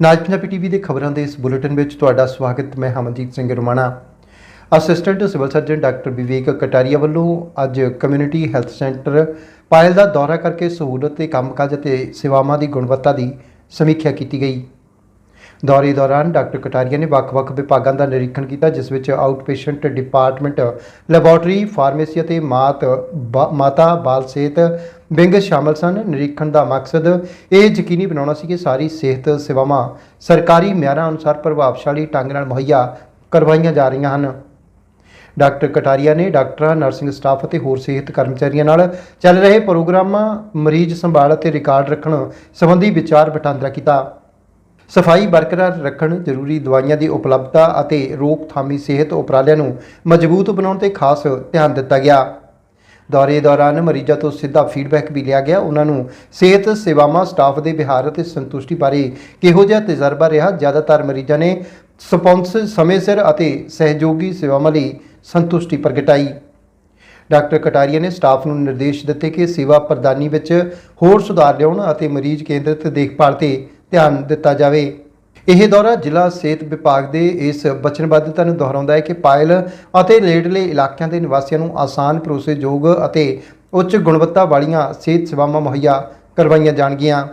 ਨਾਜ Punjabi TV ਦੇ ਖਬਰਾਂ ਦੇ ਇਸ ਬੁਲੇਟਿਨ ਵਿੱਚ ਤੁਹਾਡਾ ਸਵਾਗਤ, ਮੈਂ Hamanjit Singh Ramana. Assistant civil surgeon doctor Vivek Kataria ਵੱਲੋਂ ਅੱਜ ਕਮਿਊਨਿਟੀ ਹੈਲਥ ਸੈਂਟਰ ਪਾਇਲ ਦਾ ਦੌਰਾ ਕਰਕੇ ਸਹੂਲਤ ਤੇ ਕੰਮਕਾਜ ਅਤੇ ਸੇਵਾਵਾਂ ਦੀ ਗੁਣਵੱਤਾ ਦੀ ਸਮੀਖਿਆ ਕੀਤੀ ਗਈ। ਦੌਰੇ ਦੌਰਾਨ ਡਾਕਟਰ ਕਟਾਰੀਆ ਨੇ ਵੱਖ-ਵੱਖ ਵਿਭਾਗਾਂ ਦਾ ਨਿਰੀਖਣ ਕੀਤਾ, ਜਿਸ ਵਿੱਚ ਆਊਟਪੇਸ਼ੈਂਟ ਡਿਪਾਰਟਮੈਂਟ, ਲੈਬੋਰਟਰੀ, ਫਾਰਮੇਸੀ ਅਤੇ ਮਾਤ ਬਾ- ਮਾਤਾ ਬਾਲ ਸਿਹਤ ਵਿੰਗ ਸ਼ਾਮਲ ਸਨ। ਨਿਰੀਖਣ ਦਾ ਮਕਸਦ ਇਹ ਯਕੀਨੀ ਬਣਾਉਣਾ ਸੀ ਕਿ ਸਾਰੀ ਸਿਹਤ ਸੇਵਾਵਾਂ ਸਰਕਾਰੀ ਮਿਆਰਾਂ ਅਨੁਸਾਰ ਪ੍ਰਭਾਵਸ਼ਾਲੀ ਢੰਗ ਨਾਲ ਮੁਹੱਈਆ ਕਰਵਾਈਆਂ ਜਾ ਰਹੀਆਂ ਹਨ। ਡਾਕਟਰ ਕਟਾਰੀਆ ਨੇ ਡਾਕਟਰਾਂ, ਨਰਸਿੰਗ ਸਟਾਫ ਅਤੇ ਹੋਰ ਸਿਹਤ ਕਰਮਚਾਰੀਆਂ ਨਾਲ ਚੱਲ ਰਹੇ ਪ੍ਰੋਗਰਾਮਾਂ, ਮਰੀਜ਼ ਸੰਭਾਲ ਅਤੇ ਰਿਕਾਰਡ ਰੱਖਣ ਸੰਬੰਧੀ ਵਿਚਾਰ ਵਟਾਂਦਰਾ ਕੀਤਾ। ਸਫ਼ਾਈ ਬਰਕਰਾਰ ਰੱਖਣ, ਜ਼ਰੂਰੀ ਦਵਾਈਆਂ ਦੀ ਉਪਲਬਧਤਾ ਅਤੇ ਰੋਕਥਾਮੀ ਸਿਹਤ ਉਪਰਾਲਿਆਂ ਨੂੰ ਮਜ਼ਬੂਤ ਬਣਾਉਣ ਤੇ ਖਾਸ ਧਿਆਨ ਦਿੱਤਾ ਗਿਆ। ਦੌਰੇ ਦੌਰਾਨ ਮਰੀਜ਼ਾਂ ਤੋਂ ਸਿੱਧਾ ਫੀਡਬੈਕ ਵੀ ਲਿਆ ਗਿਆ। ਉਹਨਾਂ ਨੂੰ ਸਿਹਤ ਸੇਵਾਵਾਂ ਸਟਾਫ ਦੇ ਵਿਹਾਰ ਅਤੇ ਸੰਤੁਸ਼ਟੀ ਬਾਰੇ ਕਿਹੋ ਜਿਹਾ ਤਜਰਬਾ ਰਿਹਾ? ਜ਼ਿਆਦਾਤਰ ਮਰੀਜ਼ਾਂ ਨੇ ਸਪੌਂਸ ਸਮੇਂ ਸਿਰ ਅਤੇ ਸਹਿਯੋਗੀ ਸੇਵਾਵਾਂ ਲਈ ਸੰਤੁਸ਼ਟੀ ਪ੍ਰਗਟਾਈ। ਡਾਕਟਰ ਕਟਾਰੀਆ ਨੇ ਸਟਾਫ ਨੂੰ ਨਿਰਦੇਸ਼ ਦਿੱਤੇ ਕਿ ਸੇਵਾ ਪ੍ਰਦਾਨੀ ਵਿੱਚ ਹੋਰ ਸੁਧਾਰ ਲਿਆਉਣ ਅਤੇ ਮਰੀਜ਼ ਕੇਂਦਰਿਤ ਦੇਖਭਾਲ ਤੇ ਧਿਆਨ ਦਿੱਤਾ ਜਾਵੇ। ਇਹ ਦੌਰਾ ਜ਼ਿਲ੍ਹਾ ਸਿਹਤ ਵਿਭਾਗ ਦੇ ਇਸ ਵਚਨਬੱਧਤਾ ਨੂੰ ਦੁਹਰਾਉਂਦਾ ਹੈ ਕਿ ਪਾਇਲ ਅਤੇ ਨੇੜਲੇ ਇਲਾਕਿਆਂ ਦੇ ਨਿਵਾਸੀਆਂ ਨੂੰ ਆਸਾਨ, ਭਰੋਸੇਯੋਗ ਅਤੇ ਉੱਚ ਗੁਣਵੱਤਾ ਵਾਲੀਆਂ ਸਿਹਤ ਸੇਵਾਵਾਂ ਮੁਹੱਈਆ ਕਰਵਾਈਆਂ ਜਾਣਗੀਆਂ।